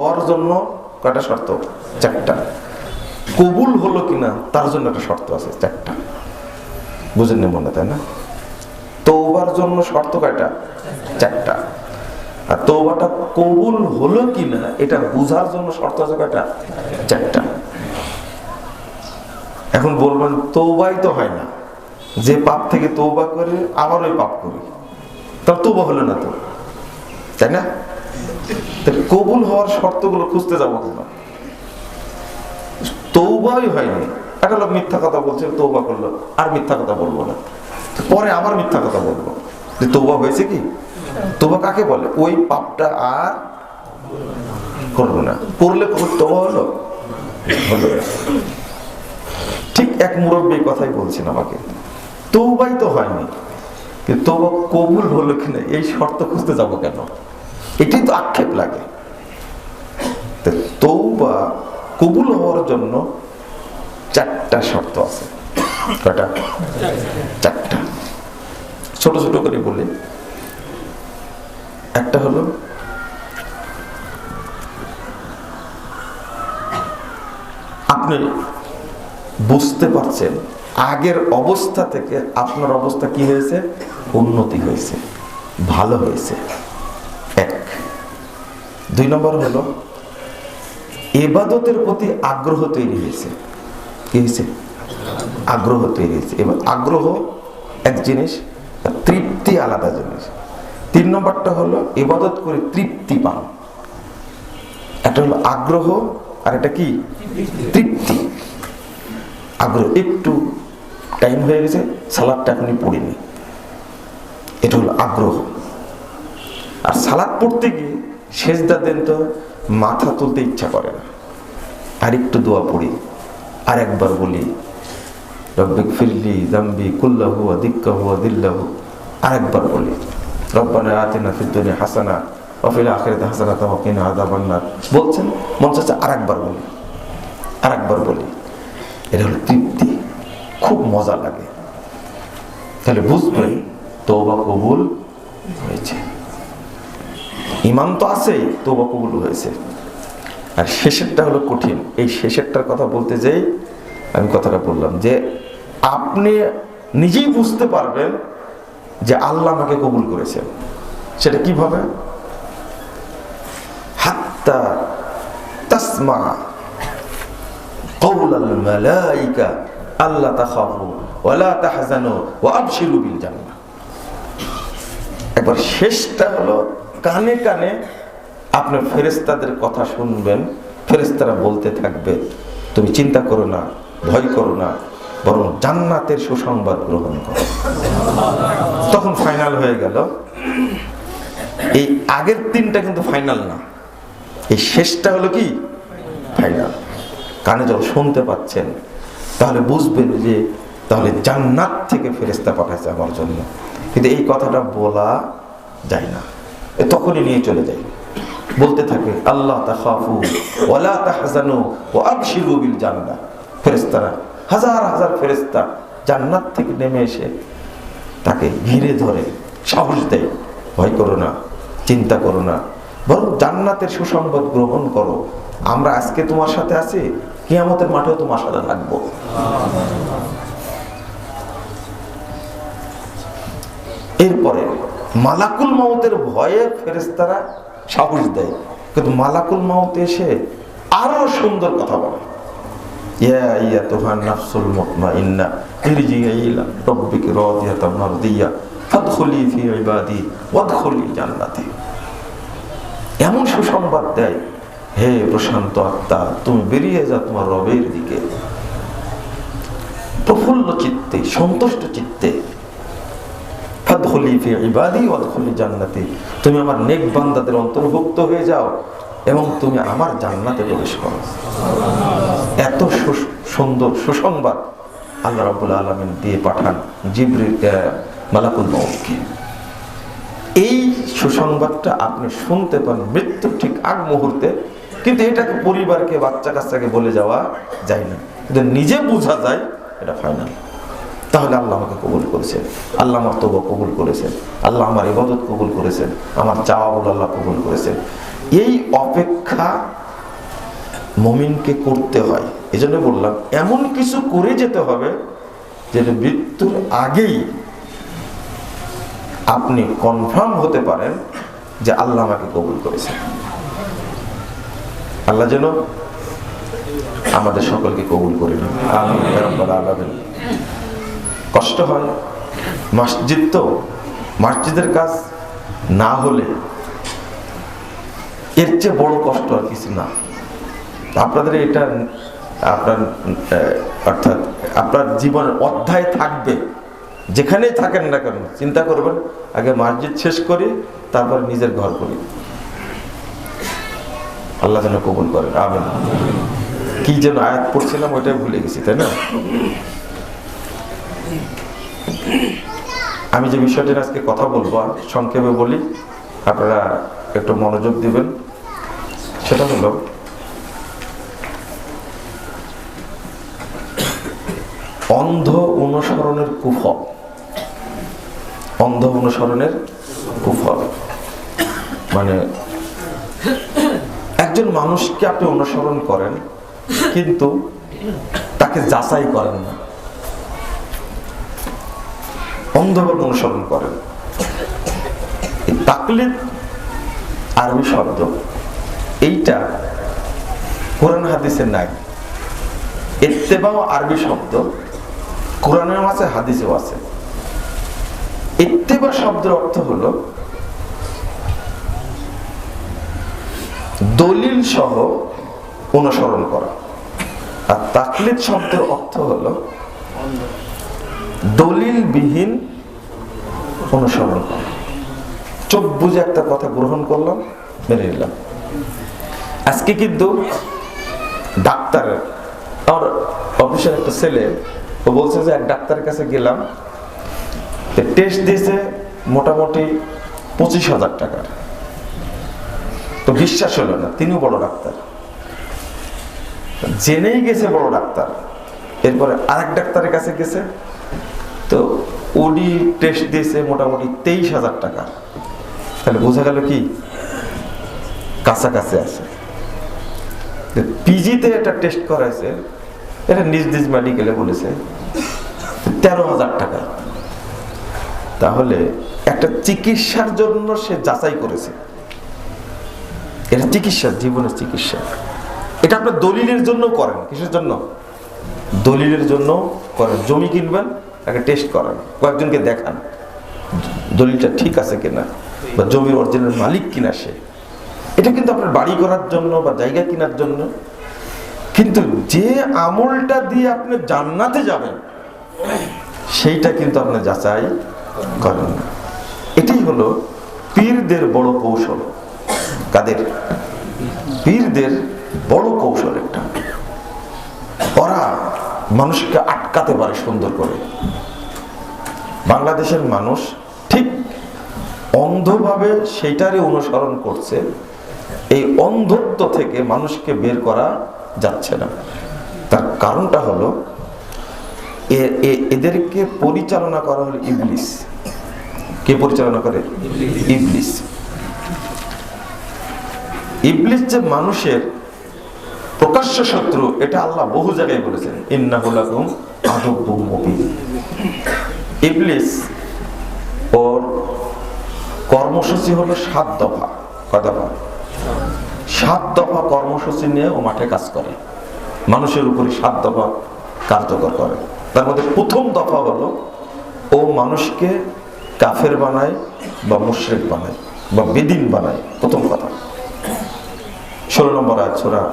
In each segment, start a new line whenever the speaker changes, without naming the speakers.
হওয়ার জন্য কয়টা শর্ত? চারটা। কবুল হলো কিনা, তার জন্য একটা শর্ত আছে, চারটা। বুঝেন নি মনে তাই না? তৌবার জন্য শর্ত কয়টা? চারটা। আর তৌবাটা কবুল হলো কিনা, এটা বোঝার জন্য শর্ত আছে কয়টা? চারটা। এখন বলবেন তৌবাই তো হয় না। যে পাপ থেকে তৌবা করে আবার ওই পাপ করি। তার তৌবা হলো না তো, তাই না? কবুল হওয়ার শর্তগুলো খুঁজতে যাব তৌবাই হয়নি। একটা লোক মিথ্যা কথা বলছে তৌবা করল। আর মিথ্যা কথা বলব না। পরে আবার মিথ্যা কথা বলব। যে তৌবা হয়েছে কি? তৌবা কাকে বলে? ওই পাপটা আর করব না। করলে তৌবা হলো? হলো ঠিক এক মুরব্বী কথাই বলছেন আমাকে। তৌবাই তো হয়নি। তৌবা কবুল হলো কিনা? এই শর্ত খুঁজতে যাব কেন? এটাই তো আক্ষেপ লাগে। তৌবা কবুল হওয়ার জন্য চারটা শর্ত আছে। কয়টা? চারটা। ছোট ছোট করে বলি। একটা হলো, আপনি বুঝতে পারছেন আগের অবস্থা থেকে আপনার অবস্থা কি হয়েছে? উন্নতি হয়েছে, ভালো হয়েছে। এক। দুই নম্বর হলো এবাদতের প্রতি আগ্রহ তৈরি হয়েছে। কি হয়েছে? আগ্রহ তৈরি হয়েছে। এবার আগ্রহ এক জিনিস, তৃপ্তি আলাদা জিনিস। তিন নম্বরটা হলো এবাদত করে তৃপ্তি পান একটা হলো আগ্রহ, আর এটা কি? তৃপ্তি। আগ্রহ। একটু টাইম হয়ে গেছে, সালাদটা এখনই পড়িনি। এটা হলো আগ্রহ। আর সালাদ পড়তে গিয়ে সেজদা দেন তো মাথা তুলতে ইচ্ছা করে না। আর একটু দোয়া পড়ি আর একবার বলি রব্বিক ফিরলি জাম্বি কুল্লাহু আদিক্কাহু আদিল্লাহু আর একবার বলি, রব্বানা আতিনা ফিদ দুনিয়া হাসানা ওয়া ফিল আখিরাতি হাসানাতা ওয়া কিনা আযাবান বলছেন, মন চাচ্ছে আর একবার বলি আর একবার বলি, এটা হলো তৃপ্তি, খুব মজা লাগে। তাহলে বুঝবেন তওবা কবুল হয়েছে। ইমান তো আছেই তবু কবুল হয়েছে। আর শেষেরটা হলো কঠিন। এই শেষেরটার কথা বলতে যেই আমি কথাটা বললাম যে, আপনি নিজেই বুঝতে পারবেন যে আল্লাহ আমাকে কবুল করেছেন সেটা কীভাবে? হাত্তা তাসমা কবুল মালাইকা আল্লাহ তাখাফু ওয়ালা তাহজানু ওয়া আবশিরু বিল জান্নাহ। একবার শেষটা হলো কানে কানে আপনার ফেরেস্তাদের কথা শুনবেন ফেরেস্তারা বলতে থাকবে, তুমি চিন্তা করো না, ভয় করো না, বরং জান্নাতের সুসংবাদ গ্রহণ করো। তখন ফাইনাল হয়ে গেল। এই আগের তিনটা কিন্তু ফাইনাল না। এই শেষটা হলো কি? ফাইনাল। কানে যখন শুনতে পাচ্ছেন, তাহলে বুঝবেন যে তাহলে জান্নাত থেকে ফেরেস্তা পাঠাচ্ছে আমার জন্য। কিন্তু এই কথাটা বলা যায় না। তখনই নিয়ে চলে যায়। বলতে থাকে, আল্লাহ তাখাফু ওয়ালা তাহজানু ও আবশিরু বিল জান্নাহ ফেরেশতারা, হাজার হাজার ফেরেশতা জান্নাত থেকে নেমে এসে তাকে ঘিরে ধরে, সাহস দেয়, ভয় করো না, চিন্তা করো না, বরং জান্নাতের সুসংবাদ গ্রহণ করো। আমরা আজকে তোমার সাথে আছি, কিয়ামতের মাঠেও তোমার সাথে থাকব। এরপরে মালাকুল মাউতের ভয়ে ফেরেস্তারা সাহস দেয়। কিন্তু মালাকুল মাউত এসে আরও সুন্দর কথা বলে। ইয়া ইয়া তুহান নাফসুল মুতমাইন্না ইরজিই ইলা রাব্বিকি রাদিয়াতাম মারদিয়া, ফাদখুলি ফি ইবাদি এমন সুসংবাদ দেয়, হে প্রশান্ত আত্মা, তুমি বেরিয়ে যাও তোমার রবের দিকে। প্রফুল্ল চিত্তে, সন্তুষ্ট চিত্তে ফাদখুলি ফি ইবাদি ওয়াদখুলি জান্নাতি। তুমি আমার নেক বান্দাদের অন্তর্ভুক্ত হয়ে যাও এবং তুমি আমার জান্নাতে প্রবেশ করো। এত সুন্দর সুসংবাদ আল্লাহ রাব্বুল আলামিন দিয়ে পাঠান জিবরিল মালাকুল মউতকে। এই সুসংবাদটা আপনি শুনতে পান মৃত্যুর ঠিক আগ মুহূর্তে, কিন্তু এটাকে পরিবারকে বাচ্চা কাচ্চাকে বলে যাওয়া যায় না। কিন্তু নিজে বোঝা যায়, এটা ফাইনাল তাহলে আল্লাহ আমাকে কবুল করেছেন। আল্লাহ আমার তবু কবুল করেছেন। আল্লাহ আমার ইবাদত কবুল করেছেন। আমার চাওয়া বলে আল্লাহ কবুল করেছেন। এই অপেক্ষা মমিনকে করতে হয়। এই জন্য বললাম, এমন কিছু করে যেতে হবে যেটা মৃত্যুর আগেই আপনি কনফার্ম হতে পারেন যে আল্লাহ আমাকে কবুল করেছে আল্লাহ যেন আমাদের সকলকে কবুল করে নিন। রাব্বাল আলামিন। কষ্ট হয়। মসজিদ তো, মসজিদের কাজ না হলে এর চেয়ে বড় কষ্ট আর কিছু না। আপনাদের এটা, আপনার অর্থাৎ আপনার জীবনের অধ্যায় থাকবে। যেখানেই থাকেন না কেন, চিন্তা করবেন, আগে মসজিদ শেষ করি, তারপর নিজের ঘর করি। আল্লাহ যেন কবুল করেন, আমিন। কি যেন আয়াত পড়ছিলাম, ওইটাই ভুলে গেছি, তাই না? আমি যে বিষয়টি আজকে কথা বলব সংক্ষেপে বলি, আপনারা একটু মনোযোগ দিবেন। সেটা হলো, অন্ধ অনুসরণের কুফল। অন্ধ অনুসরণের কুফল। মানে একজন মানুষকে আপনি অনুসরণ করেন, কিন্তু তাকে যাচাই করেন না। অন্ধভাবে অনুসরণ করেন। তাকলিদ আরবি শব্দ। এইটা কোরআন হাদিসে নাই। ইত্তেবাও আরবি শব্দ কোরআনেও আছে হাদিসেও আছে। ইত্তেবা শব্দের অর্থ হলো দলিল সহ অনুসরণ করা। আর তাকলিদ শব্দের অর্থ হলো দলিলবিহীন অনুসরণ চোখ বুঝে একটা কথা গ্রহণ করলাম, মেনে নিলাম। আজকে কিন্তু ডাক্তার, আমার অফিসের একটা ছেলে, ও বলছে যে এক ডাক্তারের কাছে গেলাম টেস্ট দিয়েছে মোটামুটি পঁচিশ হাজার টাকার তো বিশ্বাস হলো না, তিনিও বড় ডাক্তার। জেনেই গেছে বড় ডাক্তার। এরপরে আরেক ডাক্তারের কাছে গেছে উনি টেস্ট দিয়েছে মোটামুটি তেইশ হাজার টাকা। তাহলে বোঝা গেল কি? কাছাকাছি আছে। পিজিতে একটা টেস্ট করাইছে, এটা নিজ নিজ মেডিকেলে বলেছে, তেরো হাজার টাকা। তাহলে একটা চিকিৎসার জন্য সে যাচাই করেছে। এটা চিকিৎসা, জীবনের চিকিৎসা। এটা আপনার দলিলের জন্য করেন, কিসের জন্য? দলিলের জন্য করেন। জমি কিনবেন তাকে টেস্ট করান, কয়েকজনকে দেখান, দলিলটা ঠিক আছে কিনা বা জমির অরিজিনাল মালিক কিনা সে। এটা কিন্তু আপনার বাড়ি করার জন্য বা জায়গা কেনার জন্য। কিন্তু যে আমলটা দিয়ে আপনি জান্নাতে যাবেন, সেইটা কিন্তু আপনি যাচাই করেন না। এটাই হলো পীরদের বড় কৌশল। কাদের? পীরদের বড় কৌশল একটা। ওরা মানুষকে আটকাতে পারে সুন্দর করে। বাংলাদেশের মানুষ ঠিক অন্ধভাবে সেইটারই অনুসরণ করছে, এই অন্ধত্ব থেকে মানুষকে বের করা যাচ্ছে না। তার কারণটা হলো এদেরকে পরিচালনা করা হলো ইবলিস। কে পরিচালনা করে? ইবলিস। ইবলিস যে মানুষের প্রকাশ্য শত্রু, এটা আল্লাহ বহু জায়গায় বলেছেন। ইন্নাহুলাকুম আদব্বুম মুবিন। ইবলিস ওর কর্মসূচি হলো সাত দফা। কয় সাত দফা কর্মসূচি নিয়ে ও মাঠে কাজ করে। মানুষের উপরে সাত দফা কার্যকর করে। তার মধ্যে প্রথম দফা হলো ও মানুষকে কাফের বানায় বা মুশরিক বানায় বা বেদিন বানায়। প্রথম কথা। ষোলো নম্বর আয়াত ছোড়া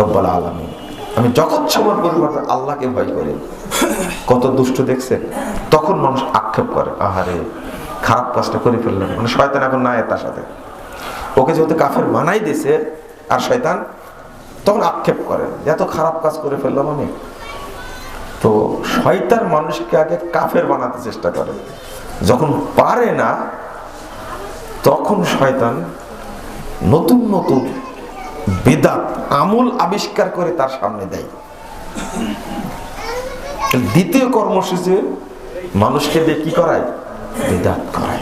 রব্বাল আলমী আমি জগৎ সবার পরিবর্তে আল্লাহকে ভয় করি। কত দুষ্ট দেখছে, তখন মানুষ আক্ষেপ করে, আহারে, খারাপ কাজটা করে ফেললেন মানে শয়তান এখন নাই তার সাথে। ওকে যেহেতু কাফের বানাই দিছে আর শয়তান তখন আক্ষেপ করে এত খারাপ কাজ করে ফেললাম আমি। তো শয়তান মানুষকে আগে কাফের বানাতে চেষ্টা করে। যখন পারে না, তখন শয়তান নতুন নতুন বেদাত, আমল আবিষ্কার করে তার সামনে দেয়। দ্বিতীয় কর্মসূচি মানুষকে দিয়ে কি করায়? বেদাত করায়।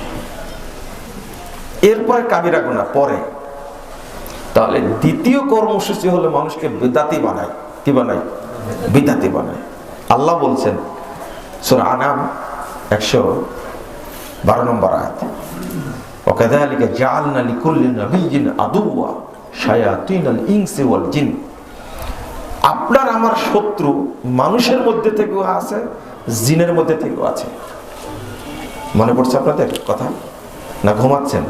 এরপরে কাবিরা গুণা পরে। তাহলে দ্বিতীয় কর্মসূচি হলো মানুষকে বেদাতি বানায়। কি বানায়? বেদাতি বানায়। আল্লাহ বলছেন, সুর আনাম একশো বারো নম্বর আয়াত ওকে দেয়ালিকে জাল জালনা লিকুল্লিন আদুয়া আপনার, আমার শত্রু মানুষের মধ্যে থেকেও আছে, জিনের মধ্যে থেকেও আছে। মনে পড়ছে আপনাদের কথা? না ঘুমাচ্ছেন?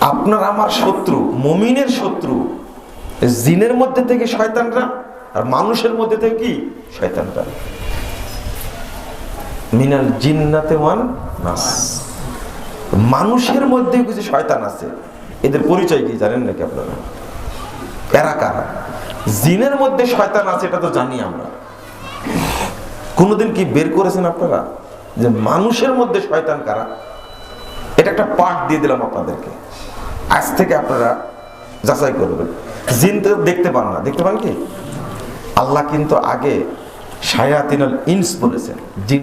আপনার, আমার শত্রু, মমিনের শত্রু, জিনের মধ্যে থেকে শয়তানরা, আর মানুষের মধ্যে থেকে কি? শয়তানরা। মিনাল জিন্নাতে ওয়ান মানুষের মধ্যে কিছু শয়তান আছে। এদের পরিচয় কি জানেন নাকি আপনারা? এরা কারা? জিনের মধ্যে শয়তান আছে, এটা তো জানি আমরা। কোনোদিন কি বের করেছেন আপনারা? যে মানুষের মধ্যে শয়তান কারা? এটা একটা পাঠ দিয়ে দিলাম আপনাদেরকে। আজ থেকে আপনারা যাচাই করবেন। জিন তো দেখতে পান না। দেখতে পান কি? আল্লাহ কিন্তু আগে সায়াতিনাল ইনস বলেছেন, জিন